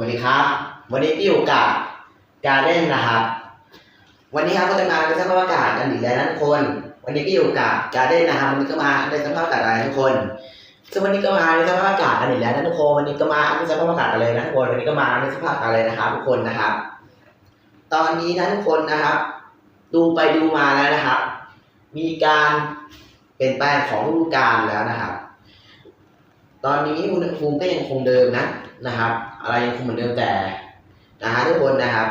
วัสดีครับ วันนี้พี่อยู่กับการเล่นนะครับ วันนี้ครับก็จะมาในสภาพอากาศกันอีกแล้วนะทุกคน วันนี้พี่อยู่กับการเล่นนะครับวันนี้ก็มาในสภาพอากาศอะไรทุกคนซึ่งวันนี้ก็มาในสภาพอากาศกันอีกแล้วนะทุกคนวันนี้ก็มาในสภาพอากาศกันเลยนะทุกคนวันนี้ก็มาในสภาพอากาศเลยนะครับทุกคนนะครับ ตอนนี้นะทุกคนนะครับ ดูไปดูมาแล้วนะครับ มีการเปลี่ยนแปลงของฤดูกาลแล้วนะครับ ตอนนี้อุณหภูมิก็ยังคงเดิมนะนะครับ อะไรยังคงเหมือนเดิมแต่นะฮะทุกคนนะครับ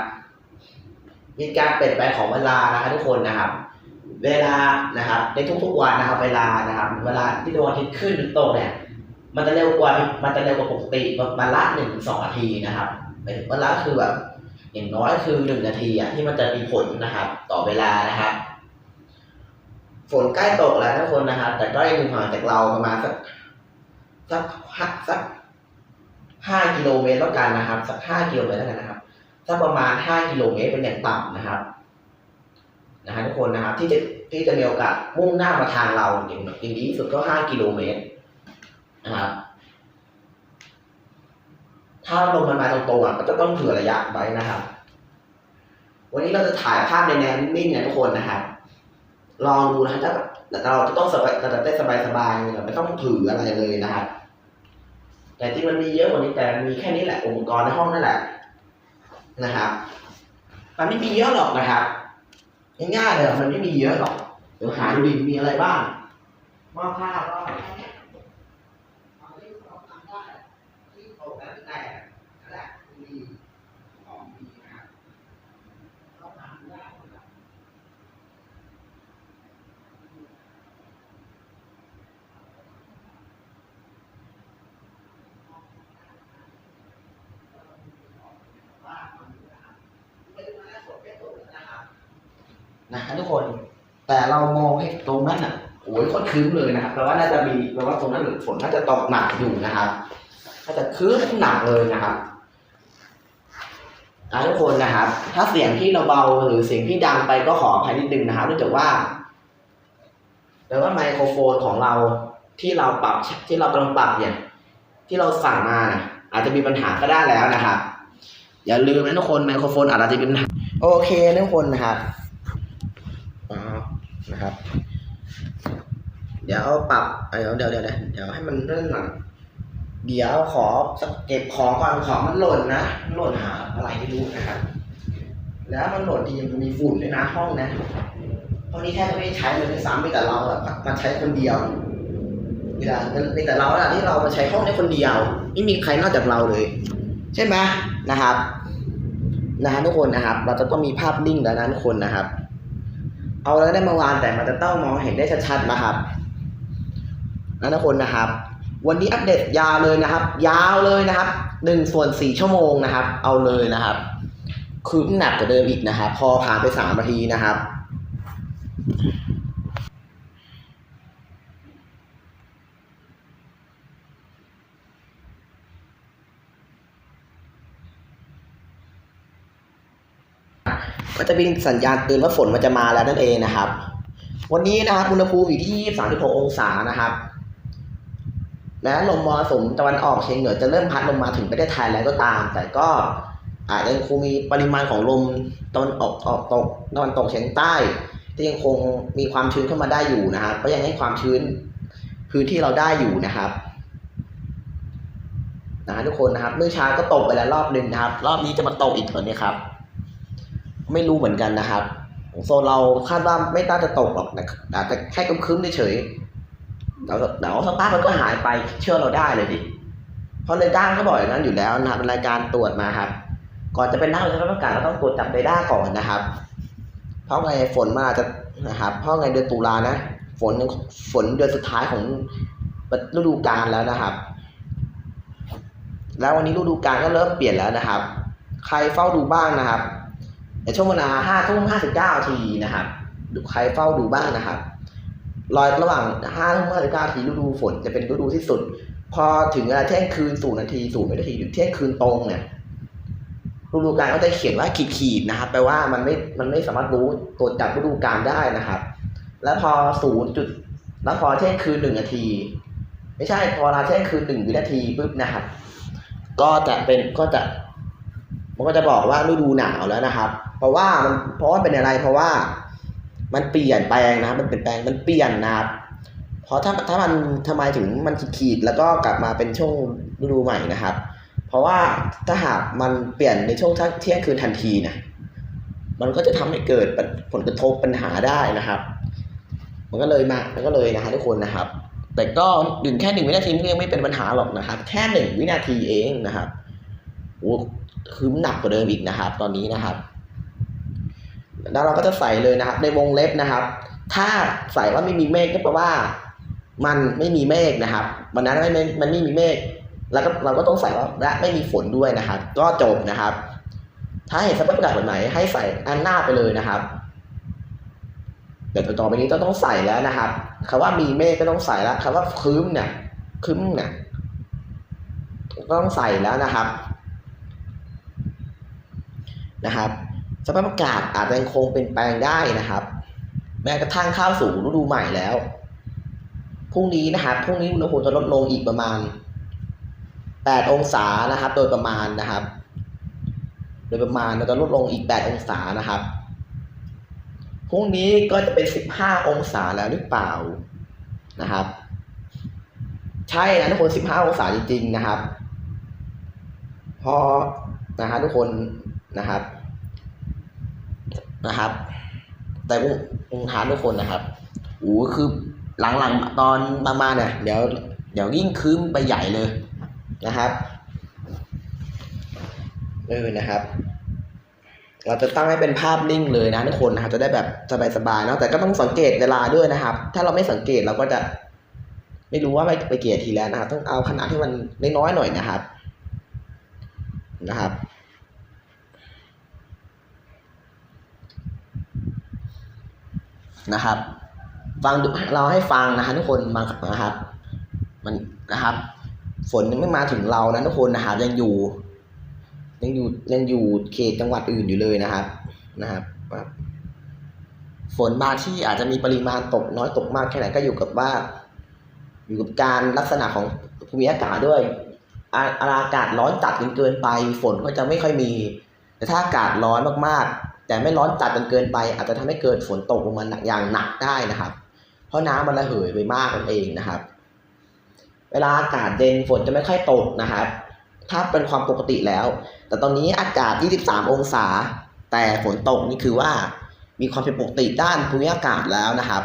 มีการเปลี่ยนแปลงของเวลานะครับทุกคนนะครับ เวลานะครับ ในทุกๆวันนะครับ เวลานะครับ เวลาที่ดวงอาทิตย์ขึ้นหรือตกเนี่ยมันจะเร็วกว่ามันจะเร็วกว่าปกติมาณละหนึ่งสองนาทีนะครับเป็นเวลาคือแบบอย่างน้อยคือหนึ่งนาทีอะที่มันจะมีผลนะครับ ต่อเวลานะครับ ฝนใกล้ตกแล้วทุกคนนะครับ แต่ก็ยังอยู่ห่างจากเราประมาณสัก สักห้าสักห้ากิโลเมตรแล้วกันนะครับ สักห้ากิโลเมตรแล้วกันนะครับสักประมาณห้ากิโลเมตรเป็นอย่างต่ำนะครับนะฮะทุกคนนะครับที่จะที่จะมีโอกาสมุ่งหน้ามาทางเราอย่างอย่างดีที่สุดก็ห้ากิโลเมตรนะครับถ้าลมมันมาตรงๆอะก็จะต้องถือระยะไว้นะครับ วันนี้เราจะถ่ายภาพในแนวนิ่งๆนะทุกคนนะครับ ลองดูนะครับถ้าเราจะต้องสบายจะได้สบายๆเราไม่ต้องถืออะไรเลยนะครับ แต่ที่มันมีเยอะกว่านี้แต่มีแค่นี้แหละองค์กรในห้องนั่นแหละนะครับ มันไม่มีเยอะหรอกนะครับง่ายๆเลยมันไม่มีเยอะหรอกเดี๋ยวหาดูดิมีอะไรบ้างหม้อข้าวก็เอาที่เราทำได้ที่ตกแล้วแต่นั่นแหละมีของมีนะครับเราทำได้นะครับ นะทุกคน แต่เรามองให้ตรงนั้นอะโอ้ยโคตรคืมเลยนะครับแปลว่าน่าจะมีแปลว่าตรงนั้นฝนน่าจะตกหนักอยู่นะครับน่าจะคืมหนักเลยนะครับนะทุกคนนะครับ ถ้าเสียงที่เราเบาหรือเสียงที่ดังไปก็ขออภัยนิดนึงนะครับเนื่องจากว่าแปลว่าไมโครโฟนของเราที่เราปรับที่เรากำลังปรับเนี่ย ที่เราสั่งมาน่ะอาจจะมีปัญหาก็ได้แล้วนะครับอย่าลืมนะทุกคนไมโครโฟนอาจจะมีปัญหาโอเคทุกคนนะครับ นะครับ เดี๋ยวปรับเดี๋ยวเดี๋ยวเดี๋ยวเดี๋ยวให้มันเรื่องหน่อยเดี๋ยวขอเก็บของก่อนของมันหล่นนะมันหล่นหาอะไรไม่รู้นะครับ แล้วมันหล่นทีมันมีฝุ่นด้วยนะห้องนะห้องนี้แทบจะไม่ได้ใช้เลยซ้ำมีแต่เราอะมาใช้คนเดียวมีแต่มีแต่เราอะที่เรามาใช้ห้องนี้คนเดียว ไม่มีใครนอกจากเราเลย ใช่ไหมนะครับนะฮะทุกคนนะครับ เราจะต้องมีภาพนิ่งแล้วนะทุกคนนะครับ เอาแล้วได้เมื่อวานแต่มันจะต้องมองเห็นได้ชัดๆนะครับนะทุกคนนะครับ วันนี้อัปเดตยาวเลยนะครับ ยาวเลยนะครับหนึ่งส่วนสี่ชั่วโมงนะครับ เอาเลยนะครับคือหนักกว่าเดิมอีกนะครับ พอผ่านไปสามนาทีนะครับ ก็จะเป็นสัญญาณเตือนว่าฝนมันจะมาแล้วนั่นเองนะครับ วันนี้นะครับอุณหภูมิอยู่ที่36องศานะครับ และลมมรสุมตะวันออกเฉียงเหนือจะเริ่มพัดลงมาถึงประเทศไทยแล้วก็ตาม แต่ก็อาจจะยังคงมีปริมาณของลมตะวันออกออกตกตะวันตกเฉียงใต้ที่ยังคงมีความชื้นเข้ามาได้อยู่นะครับก็ยังให้ความชื้นพื้นที่เราได้อยู่นะครับนะฮะทุกคนนะครับเมื่อเช้าก็ตกไปแล้วรอบหนึ่งนะครับ รอบนี้จะมาตกอีกเหรอเนี่ยครับ ไม่รู้เหมือนกันนะครับโซนเราคาดว่าไม่น่าจะตกหรอกนะอาจจะแค่คึ้มๆเฉยๆเดี๋ยวเดี๋ยวสักพักมันก็หายไปเชื่อเราได้เลยดิ เพราะเรดาร์เขาบอกอย่างนั้นอยู่แล้วนะครับรายการตรวจมาครับ ก่อนจะเป็นนักวิชาการอากาศเราต้องตรวจจับเรดาร์ก่อนนะครับ เพราะไงฝนมันอาจจะนะครับ เพราะไงเดือนตุลานะฝนฝนเดือนสุดท้ายของฤดูกาลแล้วนะครับ แล้ววันนี้ฤดูกาลก็เริ่มเปลี่ยนแล้วนะครับ ใครเฝ้าดูบ้างนะครับ ในช่วงเวลาห้าทุ่มห้าสิบเก้าทีนะครับดูใครเฝ้าดูบ้างนะครับรอยระหว่างห้าทุ่มห้าสิบเก้าทีฤดูฝนจะเป็นฤดูที่สุด พอถึงเวลาเที่ยงคืนสู่นาทีสู่นาทีหรือเที่ยงคืนตรงเนี่ยฤดูกาลก็จะเขียนว่าขีดขีดๆนะครับแปลว่ามันไม่มันไม่สามารถรู้ตรวจจับฤดูกาลได้นะครับ แล้วพอศูนย์จุดแล้วพอเที่ยงคืนหนึ่งนาที ไม่ใช่พอเวลาเที่ยงคืนหนึ่งวินาทีปุ๊บนะครับ ก็จะเป็นก็จะมันก็จะบอกว่าฤดูหนาวแล้วนะครับ เพราะว่ามันเพราะว่าเป็นอะไร เพราะว่ามันเปลี่ยนแปลงนะมันเปลี่ยนแปลงมันเปลี่ยนนะครับเพราะถ้าถ้ามันทำไมถึงมันขีดแล้วก็กลับมาเป็นช่วงฤดูใหม่นะครับ เพราะว่าถ้าหากมันเปลี่ยนในช่วงเที่ยงคืนทันทีนะมันก็จะทำให้เกิดผลกระทบปัญหาได้นะครับ มันก็เลยมามันก็เลยนะฮะทุกคนนะครับ แต่ก็ดึงแค่หนึ่งวินาทีก็ยังไม่เป็นปัญหาหรอกนะครับ แค่หนึ่งวินาทีเองนะครับโอ้คือหนักกว่าเดิมอีกนะครับ ตอนนี้นะครับ แล้วเราก็จะใส่เลยนะครับ ในวงเล็บนะครับ ถ้าใส่ว่าไม่มีเมฆก็แปลว่า มันไม่มีเมฆนะครับวันนั้นไม่มันไม่มีเมฆแล้วก็เราก็ต้องใส่ว่าและไม่มีฝนด้วยนะครับ ก็จบนะครับ ถ้าเห็นสภาพอากาศแบบไหนให้ใส่อันหน้าไปเลยนะครับเดี๋ยวต่อไปนี้ต้องต้องใส่แล้วนะครับคำว่ามีเมฆก็ต้องใส่แล้วคำว่าครึ้มเนี่ยครึ้มเนี่ยก็ต้องใส่แล้วนะครับนะครับ สภาพอากาศอาจจะยังคงเป็นแปลงได้นะครับ แม้กระทั่งเข้าสู่ฤดูใหม่แล้วพรุ่งนี้นะครับพรุ่งนี้อุณหภูมิจะลดลงอีกประมาณ 8 องศานะครับ โดยประมาณนะครับ โดยประมาณเราจะลดลงอีก 8 องศานะครับพรุ่งนี้ก็จะเป็น 15 องศาแล้วหรือเปล่านะครับ ใช่นะทุกคน 15 องศาจริง ๆ นะครับ พอนะฮะทุกคนนะครับ นะครับ แต่องค์ทานทุกคนนะครับโอ้คือหลังๆตอนมาณเนี่ยเดี๋ยวเดี๋ยวยิ่งคืมไปใหญ่เลยนะครับเออนะครับ เราจะตั้งให้เป็นภาพนิ่งเลยนะทุกคนนะครับ จะได้แบบสบายๆเนาะแต่ก็ต้องสังเกตเวลาด้วยนะครับ ถ้าเราไม่สังเกตเราก็จะ ไม่รู้ว่าไปไปเกียรทีแล้วนะครับ ต้องเอาขนาดที่มันน้อยๆหน่อยนะครับ นะครับ นะครับฟังเราให้ฟังนะฮะทุกคนมานะครับ มันนะครับ ฝนยังไม่มาถึงเรานะทุกคนนะครับยังอยู่ ยังอยู่ยังอยู่เขตจังหวัดอื่นอยู่เลยนะครับนะครับ ฝนบางที่อาจจะมีปริมาณตกน้อยตกมากแค่ไหนก็อยู่กับว่า อยู่กับการลักษณะของภูมิอากาศด้วยอาอากาศร้อนจัดจนเกินไป ฝนก็จะไม่ค่อยมี แต่ถ้าอากาศร้อนมากๆ แต่ไม่ร้อนจัดจนเกินไป อาจจะทำให้เกิดฝนตกลงมาอย่างหนักได้นะครับ เพราะน้ำมันระเหยไปมากนั่นเองนะครับ เวลาอากาศเย็นฝนจะไม่ค่อยตกนะครับ ถ้าเป็นความปกติแล้ว แต่ตอนนี้อากาศ 23 องศา แต่ฝนตกนี่คือว่า มีความผิดปกติด้านภูมิอากาศแล้วนะครับ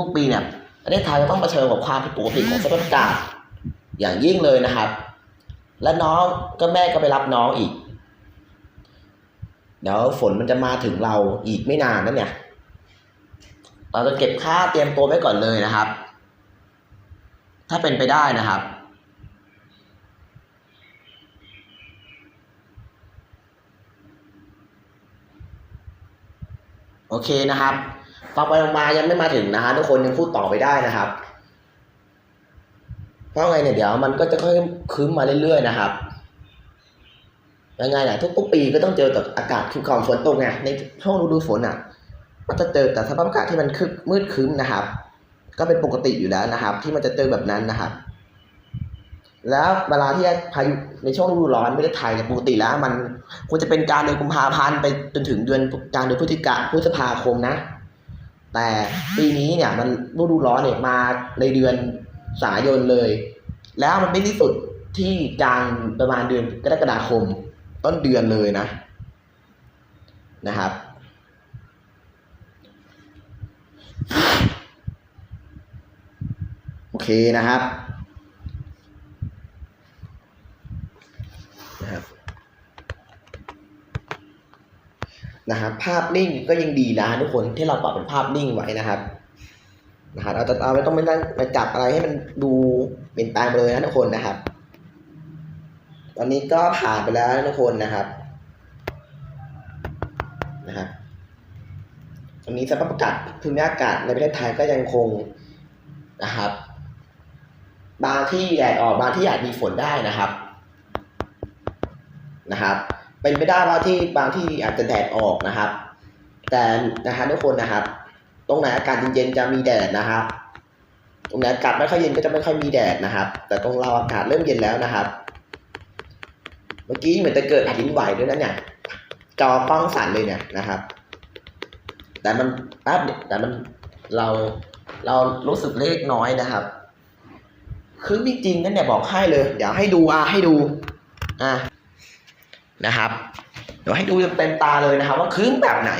ทุกๆปีเนี่ยประเทศไทยจะต้องเผชิญกับความผิดปกติของสภาพอากาศอย่างยิ่งเลยนะครับ และน้องก็แม่ก็ไปรับน้องอีก เดี๋ยวฝนมันจะมาถึงเราอีกไม่นานนั่นเนี่ย เราจะเก็บค่าเตรียมตัวไว้ก่อนเลยนะครับ ถ้าเป็นไปได้นะครับโอเคนะครับฟังไปลงมายังไม่มาถึงนะฮะทุกคนยังพูดต่อไปได้นะครับ เพราะไงเนี่ยเดี๋ยวมันก็จะค่อยคืมมาเรื่อยๆนะครับ ยังไงเนี่ยทุกปีก็ต้องเจอกับอากาศคือก่อนฝนตกไงในช่วงฤดูฝนอะมันจะเจอแต่สภาพอากาศที่มันคึกมืดครึ้มนะครับ ก็เป็นปกติอยู่แล้วนะครับ ที่มันจะเจอแบบนั้นนะครับ แล้วเวลาที่พายุในช่วงฤดูร้อนประเทศไทยเนี่ยปกติแล้ว มันควรจะเป็นการเดือนกุมภาพันธ์ไปจนถึงเดือนกลางเดือนพฤศจิกาพฤษภาคมนะ แต่ปีนี้เนี่ยมันฤดูร้อนเนี่ยมาในเดือนสายนเลย แล้วมันไม่ที่สุดที่กลางประมาณเดือนกรกฎาคม ต้นเดือนเลยนะนะครับ โอเคนะครับนะครับนะครับ ภาพนิ่งก็ยังดีนะทุกคนที่เราปรับเป็นภาพนิ่งไว้นะครับนะครับเราจะเอาไม่ต้องไปนั่งไปจับอะไรให้มันดูเปลี่ยนแปลงไปเลยนะทุกคนนะครับ ตอนนี้ก็ผ่านไปแล้วทุกคนนะครับนะครับตอนนี้สภาพอากาศภูมิอากาศในประเทศไทยก็ยังคงนะครับ บางที่แดดออกบางที่อาจมีฝนได้นะครับนะครับ เป็นไปได้ว่าที่บางที่อาจจะแดดออกนะครับ แต่นะครับทุกคนนะครับ ตรงไหนอากาศเย็นๆจะมีแดดนะครับ ตรงไหนอากาศไม่ค่อยเย็นก็จะไม่ค่อยมีแดดนะครับ แต่ตรงเราอากาศเริ่มเย็นแล้วนะครับ เมื่อกี้เหมือนจะเกิดแผ่นดินไหวด้วยนะเนี่ยจอกล้องสั่นเลยเนี่ยนะครับ แต่มันแป๊บเดียวแต่มันเราเรารู้สึกเล็กน้อยนะครับ คือจริงๆนั่นเนี่ยบอกให้เลย เดี๋ยวให้ดูอะให้ดูอะนะครับ เดี๋ยวให้ดูเต็มตาเลยนะครับ ว่าคืมแบบไหน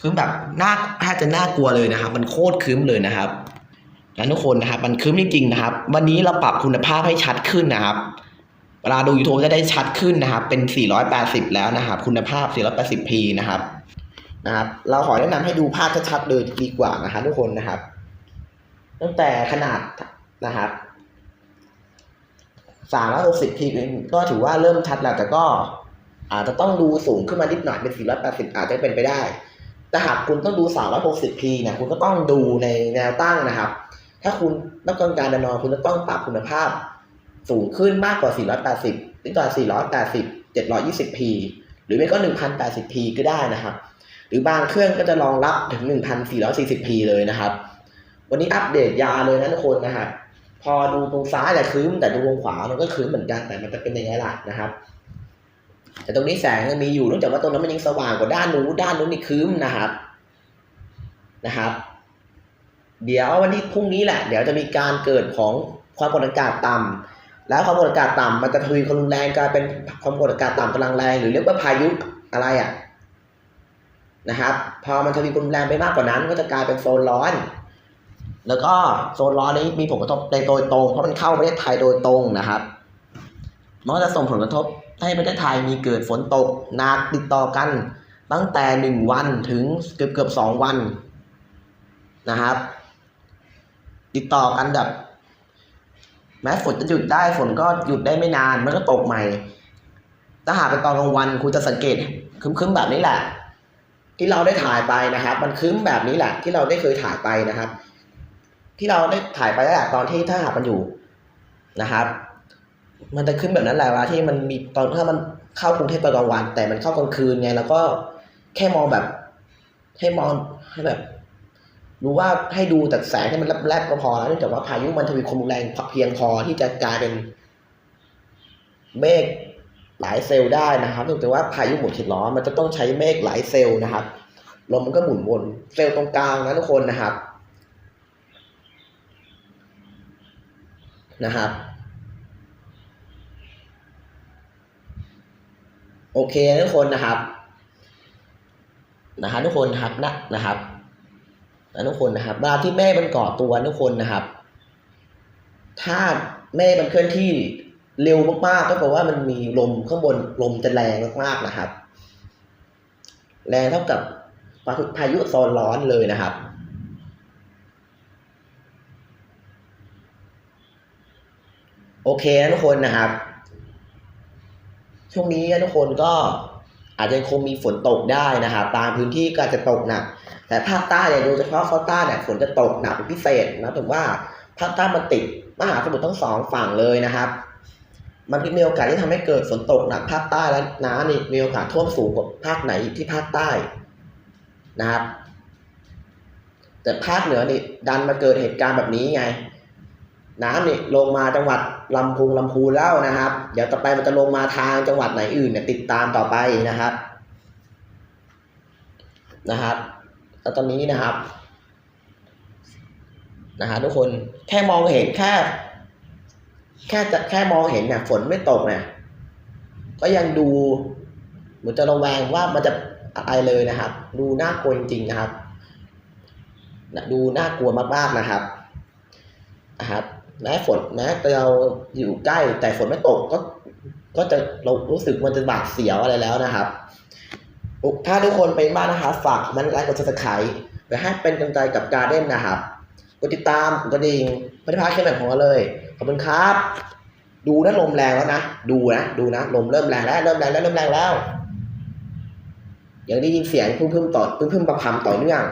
คืมแบบน่าแทบจะน่ากลัวเลยนะครับ มันโคตรคืมเลยนะครับแล้วทุกคนนะครับ มันคืมจริงๆนะครับ วันนี้เราปรับคุณภาพให้ชัดขึ้นนะครับ วลาดู YouTube จะได้ชัดขึ้นนะครับ เป็น 480 แล้วนะครับ คุณภาพ 480p นะครับ นะครับ เราขอแนะนำให้ดูภาพชัดๆเลยดีกว่านะครับทุกคนนะครับ ตั้งแต่ขนาดนะครับ 360p ก็ถือว่าเริ่มชัดแล้ว แต่ก็ อาจจะต้องดูสูงขึ้นมานิดหน่อยเป็น 480 อาจจะเป็นไปได้ แต่หากคุณต้องดู 360p นี่ยคุณก็ต้องดูในแนวตั้งนะครับ ถ้าคุณต้องการการนอนคุณจะต้องปรับคุณภาพ สูงขึ้นมากกว่า 480 หรือกว่า480 720p หรือไม่ก็ 1080p ก็ได้นะครับ หรือบางเครื่องก็จะรองรับถึง 1440p เลยนะครับ วันนี้อัปเดตยาเลยนะทุกคนนะครับพอดูตรงซ้ายแต่คืมแต่ดูตรงขวามันก็คืมเหมือนกันแต่มันจะเป็นยังไงล่ะนะครับ แต่ตรงนี้แสงยังมีอยู่เนื่องจากว่าตรงนั้นมันยังสว่างกว่าด้านนู้นด้านนู้นนี่คืมนะครับนะครับ เดี๋ยววันที่พรุ่งนี้แหละ เดี๋ยวจะมีการเกิดของความกดอากาศต่ำ แล้วความกดอากาศต่ำมันจะทวีความรุนแรงกลายเป็นความกดอากาศต่ำกำลังแรงหรือเรียกว่าพายุอะไรอะนะครับ พอมันทวีความรุนแรงไปมากกว่านั้น ก็จะกลายเป็นโซนร้อน แล้วก็โซนร้อนนี้มีผลกระทบในโดยตรง เพราะมันเข้าประเทศไทยโดยตรงนะครับมันก็จะส่งผลกระทบให้ประเทศไทยมีเกิดฝนตกหนักติดต่อกัน ตั้งแต่หนึ่งวันถึงเกือบเกือบสองวันนะครับ ติดต่อกันแบบ แม้ฝนจะหยุดได้ฝนก็หยุดได้ไม่นานมันก็ตกใหม่ ถ้าหากเป็นตอนกลางวันคุณจะสังเกตคึ้มๆแบบนี้แหละ ที่เราได้ถ่ายไปนะครับ มันคึ้มแบบนี้แหละ ที่เราได้เคยถ่ายไปนะครับ ที่เราได้ถ่ายไปแล้วแหละตอนที่ถ้าหากมันอยู่นะครับ มันจะขึ้นแบบนั้นแหละวลาที่มันมีตอนถ้ามันเข้ากรุงเทพตอนกลางวัน แต่มันเข้ากลางคืนไง แล้วก็แค่มองแบบให้มองให้แบบ รู้ว่าให้ดูแต่แสงให้มันแลบๆก็พอแล้วเนื่องจากว่าพายุมันทวีความรุนแรงเพียงพอที่จะกลายเป็นเมฆหลายเซลล์ได้นะครับเนื่องจากว่าพายุหมุนเขตร้อนมันจะต้องใช้เมฆหลายเซลล์นะครับลมมันก็หมุนวนเซลล์ตรงกลางนะทุกคนนะครับนะครับ โอเคทุกคนนะครับ นะครับทุกคนครับนะนะครับ นะทุกคนนะครับเวลาที่แม่มันก่อตัวทุกคนนะครับ ถ้าแม่มันเคลื่อนที่เร็วมากๆก็แปลว่ามันมีลมข้างบนลมจะแรงมากๆนะครับ แรงเท่ากับพายุโซนร้อนเลยนะครับโอเคนะทุกคนนะครับ ช่วงนี้ทุกคนก็อาจจะยังคงมีฝนตกได้นะครับบางพื้นที่ก็อาจจะตกหนัก แต่ภาคใต้เนี่ยโดยเฉพาะภาใต้เนี่ยฝนจะตกหนักเป็นพิเศษนะถึงว่าภาคใต้มันติดมหาสมุทรทั้งสองฝั่งเลยนะครับ มันมีโอกาสที่ทำให้เกิดฝนตกหนักภาคใต้และน้ำนี่มีโอกาสท่วมสูงกว่าภาคไหนที่ภาคใต้นะครับ แต่ภาคเหนือนี่ดันมาเกิดเหตุการณ์แบบนี้ไง น้ำนี่ลงมาจังหวัดลำพูงลำพูนแล้วนะครับ เดี๋ยวต่อไปมันจะลงมาทางจังหวัดไหนอื่นเนี่ยติดตามต่อไปนะครับ นะครับ แล้วตอนนี้นะครับนะฮะทุกคนแค่มองเห็นแค่แค่จะแค่มองเห็นเนี่ยฝนไม่ตกเนี่ยก็ยังดูเหมือนจะระแวงว่ามันจะอะไรเลยนะครับ ดูน่ากลัวจริงๆนะครับ ดูน่ากลัวมากๆนะครับนะครับแม้ฝนแม้เราอยู่ใกล้แต่ฝนไม่ตกก็ก็จะเรารู้สึกมันจะบาดเสียวอะไรแล้วนะครับ ถ้าทุกคนไปบ้านนะครับฝากมันไลค์กดซับสไครต์ไปให้เป็นกำลังใจกับการเด้นนะครับกดติดตามกดกระดิ่งไม่ได้พลาดแค่แบบของเราเลยขอบคุณครับ ดูนะลมแรงแล้วนะดูนะดูนะลมเริ่มแรงแล้วเริ่มแรงแล้วเริ่มแรงแล้วยังได้ยินเสียงพึ่มพึ่มต่อพึ่มพึ่มประพำต่อเนื่อง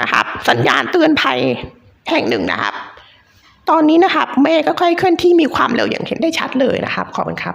นะครับ สัญญาณเตือนภัยแห่งหนึ่งนะครับ ตอนนี้นะครับเมฆก็ค่อยเคลื่อนที่มีความเร็วอย่างเห็นได้ชัดเลยนะครับ ขอบคุณครับ